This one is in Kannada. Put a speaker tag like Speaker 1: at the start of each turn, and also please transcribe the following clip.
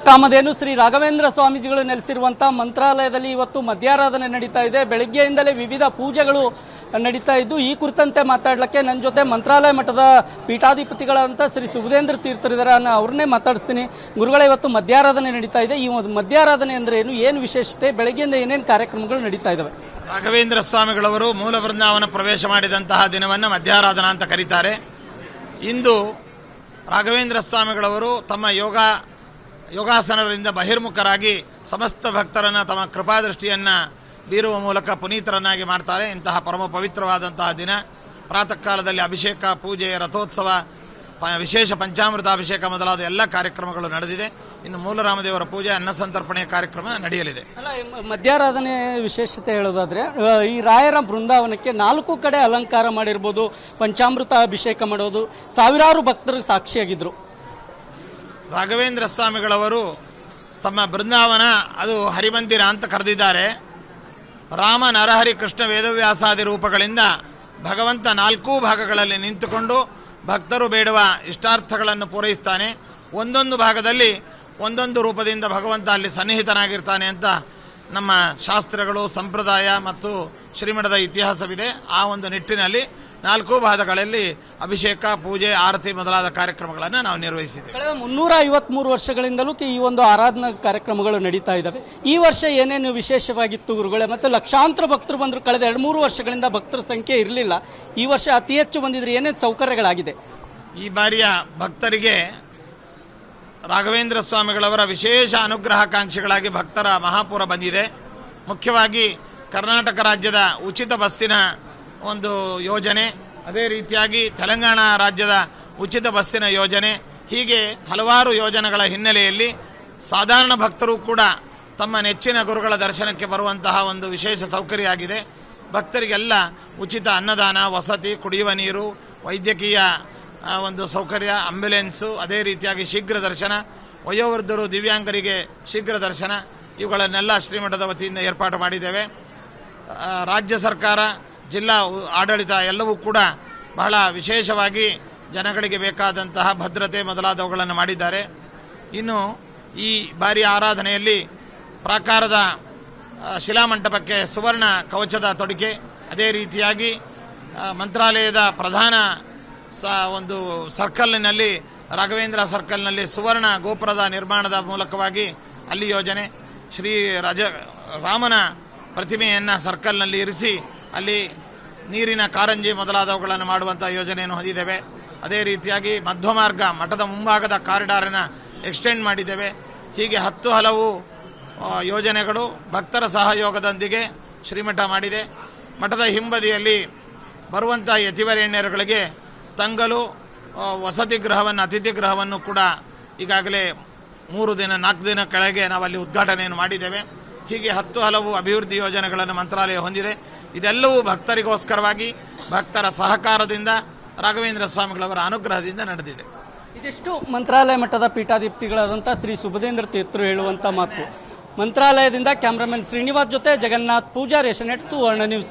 Speaker 1: ಕಾಮಧೇನು ಶ್ರೀ ರಾಘವೇಂದ್ರ ಸ್ವಾಮೀಜಿಗಳು ನೆಲೆಸಿರುವಂತಹ ಮಂತ್ರಾಲಯದಲ್ಲಿ ಇವತ್ತು ಮಧ್ಯಾರಾಧನೆ ನಡೀತಾ ಇದೆ. ಬೆಳಗ್ಗೆಯಿಂದಲೇ ವಿವಿಧ ಪೂಜೆಗಳು ನಡೀತಾ ಇದ್ದು, ಈ ಕುರಿತಂತೆ ಮಾತಾಡಲಿಕ್ಕೆ ನನ್ನ ಜೊತೆ ಮಂತ್ರಾಲಯ ಮಠದ ಪೀಠಾಧಿಪತಿಗಳಂತ ಶ್ರೀ ಸುಬುಧೇಂದ್ರ ತೀರ್ಥರಿದ್ದಾರೆ ನಾನು ಅವ್ರನ್ನೇ ಮಾತಾಡಿಸ್ತೀನಿ. ಗುರುಗಳ, ಇವತ್ತು ಮಧ್ಯಾರಾಧನೆ ನಡೀತಾ ಇದೆ. ಈ ಒಂದು ಮಧ್ಯಾರಾಧನೆ ಅಂದ್ರೆ ಏನು ಏನು ವಿಶೇಷತೆ? ಬೆಳಗ್ಗೆಯಿಂದ ಏನೇನು ಕಾರ್ಯಕ್ರಮಗಳು ನಡೀತಾ ಇದ್ದಾವೆ
Speaker 2: ರಾಘವೇಂದ್ರ ಸ್ವಾಮಿಗಳವರು ಮೂಲ ಬೃಂದಾವನ ಪ್ರವೇಶ ಮಾಡಿದಂತಹ ದಿನವನ್ನು ಮಧ್ಯಾರಾಧನಾ ಅಂತ ಕರೀತಾರೆ. ಇಂದು ರಾಘವೇಂದ್ರ ಸ್ವಾಮಿಗಳವರು ತಮ್ಮ ಯೋಗ ಯೋಗಾಸನಗಳಿಂದ ಬಹಿರ್ಮುಖರಾಗಿ ಸಮಸ್ತ ಭಕ್ತರನ್ನು ತಮ್ಮ ಕೃಪಾದೃಷ್ಟಿಯನ್ನು ಬೀರುವ ಮೂಲಕ ಪುನೀತರನ್ನಾಗಿ ಮಾಡ್ತಾರೆ. ಇಂತಹ ಪರಮ ಪವಿತ್ರವಾದಂತಹ ದಿನ. ಪ್ರಾತಃ ಕಾಲದಲ್ಲಿ ಅಭಿಷೇಕ, ಪೂಜೆ, ರಥೋತ್ಸವ, ಪ, ವಿಶೇಷ ಪಂಚಾಮೃತಾಭಿಷೇಕ ಮೊದಲಾದ ಎಲ್ಲ ಕಾರ್ಯಕ್ರಮಗಳು ನಡೆದಿದೆ. ಇನ್ನು ಮೂಲರಾಮದೇವರ ಪೂಜೆ ಅನ್ನಸಂತರ್ಪಣೆ ಕಾರ್ಯಕ್ರಮ ನಡೆಯಲಿದೆ.
Speaker 1: ಅಲ್ಲ ಮಧ್ಯಾರಾಧನೆ ವಿಶೇಷತೆ ಹೇಳೋದಾದರೆ ಈ ರಾಯರ ಬೃಂದಾವನಕ್ಕೆ ನಾಲ್ಕು ಕಡೆ ಅಲಂಕಾರ ಮಾಡಿರ್ಬೋದು. ಪಂಚಾಮೃತ ಅಭಿಷೇಕ ಮಾಡೋದು. ಸಾವಿರಾರು ಭಕ್ತರಿಗೆ ಸಾಕ್ಷಿಯಾಗಿದ್ರು.
Speaker 2: ರಾಘವೇಂದ್ರ ಸ್ವಾಮಿಗಳವರು ತಮ್ಮ ಬೃಂದಾವನ ಅದು ಹರಿಮಂದಿರ ಅಂತ ಕರೆದಿದ್ದಾರೆ. ರಾಮ ನರಹರಿ ಕೃಷ್ಣ ವೇದವ್ಯಾಸಾದಿ ರೂಪಗಳಿಂದ ಭಗವಂತ ನಾಲ್ಕೂ ಭಾಗಗಳಲ್ಲಿ ನಿಂತುಕೊಂಡು ಭಕ್ತರು ಬೇಡುವ ಇಷ್ಟಾರ್ಥಗಳನ್ನು ಪೂರೈಸ್ತಾನೆ. ಒಂದೊಂದು ಭಾಗದಲ್ಲಿ ಒಂದೊಂದು ರೂಪದಿಂದ ಭಗವಂತ ಅಲ್ಲಿ ಸನ್ನಿಹಿತನಾಗಿರ್ತಾನೆ ಅಂತ ನಮ್ಮ ಶಾಸ್ತ್ರಗಳು ಸಂಪ್ರದಾಯ ಮತ್ತು ಶ್ರೀಮಠದ ಇತಿಹಾಸವಿದೆ. ಆ ಒಂದು ನಿಟ್ಟಿನಲ್ಲಿ ನಾಲ್ಕು ಭಾಗಗಳಲ್ಲಿ ಅಭಿಷೇಕ ಪೂಜೆ ಆರತಿ ಮೊದಲಾದ ಕಾರ್ಯಕ್ರಮಗಳನ್ನು ನಾವು ನಿರ್ವಹಿಸಿದ್ದೇವೆ.
Speaker 1: ಕಳೆದ ಮುನ್ನೂರ ಐವತ್ಮೂರು ವರ್ಷಗಳಿಂದಲೂ ಈ ಒಂದು ಆರಾಧನಾ ಕಾರ್ಯಕ್ರಮಗಳು ನಡೀತಾ ಇದ್ದಾವೆ. ಈ ವರ್ಷ ಏನೇನು ವಿಶೇಷವಾಗಿತ್ತು ಗುರುಗಳೇ? ಮತ್ತು ಲಕ್ಷಾಂತರ ಭಕ್ತರು ಬಂದರು. ಕಳೆದ ಎರಡು ಮೂರು ವರ್ಷಗಳಿಂದ ಭಕ್ತರ ಸಂಖ್ಯೆ ಇರಲಿಲ್ಲ. ಈ ವರ್ಷ ಅತಿ ಹೆಚ್ಚು ಬಂದಿದ್ರೆ ಏನೇನು ಸೌಕರ್ಯಗಳಾಗಿದೆ?
Speaker 2: ಈ ಬಾರಿಯ ಭಕ್ತರಿಗೆ ರಾಘವೇಂದ್ರ ಸ್ವಾಮಿಗಳವರ ವಿಶೇಷ ಅನುಗ್ರಹಾಕಾಂಕ್ಷಿಗಳಾಗಿ ಭಕ್ತರ ಮಹಾಪೂರ ಬಂದಿದೆ. ಮುಖ್ಯವಾಗಿ ಕರ್ನಾಟಕ ರಾಜ್ಯದ ಉಚಿತ ಬಸ್ಸಿನ ಒಂದು ಯೋಜನೆ, ಅದೇ ರೀತಿಯಾಗಿ ತೆಲಂಗಾಣ ರಾಜ್ಯದ ಉಚಿತ ಬಸ್ಸಿನ ಯೋಜನೆ, ಹೀಗೆ ಹಲವಾರು ಯೋಜನೆಗಳ ಹಿನ್ನೆಲೆಯಲ್ಲಿ ಸಾಧಾರಣ ಭಕ್ತರು ಕೂಡ ತಮ್ಮ ನೆಚ್ಚಿನ ಗುರುಗಳ ದರ್ಶನಕ್ಕೆ ಬರುವಂತಹ ಒಂದು ವಿಶೇಷ ಸೌಕರ್ಯ ಆಗಿದೆ ಭಕ್ತರಿಗೆಲ್ಲ ಉಚಿತ ಅನ್ನದಾನ, ವಸತಿ, ಕುಡಿಯುವ ನೀರು, ವೈದ್ಯಕೀಯ ಒಂದು ಸೌಕರ್ಯ ಆಂಬ್ಯುಲೆನ್ಸು ಅದೇ ರೀತಿಯಾಗಿ ಶೀಘ್ರ ದರ್ಶನ, ವಯೋವೃದ್ಧರು, ದಿವ್ಯಾಂಗರಿಗೆ ಶೀಘ್ರ ದರ್ಶನ, ಇವುಗಳನ್ನೆಲ್ಲ ಶ್ರೀಮಠದ ವತಿಯಿಂದ ಏರ್ಪಾಡು ಮಾಡಿದ್ದೇವೆ. ರಾಜ್ಯ ಸರ್ಕಾರ, ಜಿಲ್ಲಾ ಆಡಳಿತ ಎಲ್ಲವೂ ಕೂಡ ಬಹಳ ವಿಶೇಷವಾಗಿ ಜನಗಳಿಗೆ ಬೇಕಾದಂತಹ ಭದ್ರತೆ ಮೊದಲಾದವುಗಳನ್ನು ಮಾಡಿದ್ದಾರೆ. ಇನ್ನು ಈ ಬಾರಿ ಆರಾಧನೆಯಲ್ಲಿ ಪ್ರಾಕಾರದ ಶಿಲಾಮಂಟಪಕ್ಕೆ ಸುವರ್ಣ ಕವಚದ ತೊಡಿಕೆ, ಅದೇ ರೀತಿಯಾಗಿ ಮಂತ್ರಾಲಯದ ಪ್ರಧಾನ ಸ ಒಂದು ಸರ್ಕಲ್ನಲ್ಲಿ, ರಾಘವೇಂದ್ರ ಸರ್ಕಲ್ನಲ್ಲಿ ಸುವರ್ಣ ಗೋಪುರದ ನಿರ್ಮಾಣದ ಮೂಲಕವಾಗಿ ಅಲ್ಲಿ ಯೋಜನೆ, ಶ್ರೀ ರಾಜ, ರಾಮನ ಪ್ರತಿಮೆಯನ್ನು ಸರ್ಕಲ್ನಲ್ಲಿ ಇರಿಸಿ, ಅಲ್ಲಿ ನೀರಿನ ಕಾರಂಜಿ ಮೊದಲಾದವುಗಳನ್ನು ಮಾಡುವಂಥ ಯೋಜನೆಯನ್ನು ಹೊಂದಿದ್ದೇವೆ. ಅದೇ ರೀತಿಯಾಗಿ ಮಧ್ವ ಮಾರ್ಗ ಮಠದ ಮುಂಭಾಗದ ಕಾರಿಡಾರನ್ನು ಎಕ್ಸ್ಟೆಂಡ್ ಮಾಡಿದ್ದೇವೆ. ಹೀಗೆ ಹತ್ತು ಹಲವು ಯೋಜನೆಗಳು ಭಕ್ತರ ಸಹಯೋಗದೊಂದಿಗೆ ಶ್ರೀಮಠ ಮಾಡಿದೆ. ಮಠದ ಹಿಂಬದಿಯಲ್ಲಿ ಬರುವಂಥ ಯತಿವರೇಣ್ಯರುಗಳಿಗೆ ತಂಗಲು ವಸತಿ ಗೃಹವನ್ನು, ಅತಿಥಿ ಗೃಹವನ್ನು ಕೂಡ ಈಗಾಗಲೇ ಮೂರು ದಿನ, ನಾಲ್ಕು ದಿನ ಕೆಳಗೆ ನಾವಲ್ಲಿ ಉದ್ಘಾಟನೆಯನ್ನು ಮಾಡಿದ್ದೇವೆ. ಹೀಗೆ ಹತ್ತು ಹಲವು ಅಭಿವೃದ್ಧಿ ಯೋಜನೆಗಳನ್ನು ಮಂತ್ರಾಲಯ ಹೊಂದಿದೆ. ಇದೆಲ್ಲವೂ ಭಕ್ತರಿಗೋಸ್ಕರವಾಗಿ, ಭಕ್ತರ ಸಹಕಾರದಿಂದ ರಾಘವೇಂದ್ರ ಸ್ವಾಮಿಗಳವರ ಅನುಗ್ರಹದಿಂದ ನಡೆದಿದೆ.
Speaker 1: ಇದಿಷ್ಟು ಮಂತ್ರಾಲಯ ಮಟ್ಟದ ಪೀಠಾಧಿಪತಿಗಳಾದಂಥ ಶ್ರೀ ಸುಭದೇಂದ್ರ ತೀರ್ಥರು ಹೇಳುವಂಥ ಮಾತು. ಮಂತ್ರಾಲಯದಿಂದ ಕ್ಯಾಮ್ರಾಮನ್ ಶ್ರೀನಿವಾಸ್ ಜೊತೆ Jagannath Pooja Asianet Suvarna news.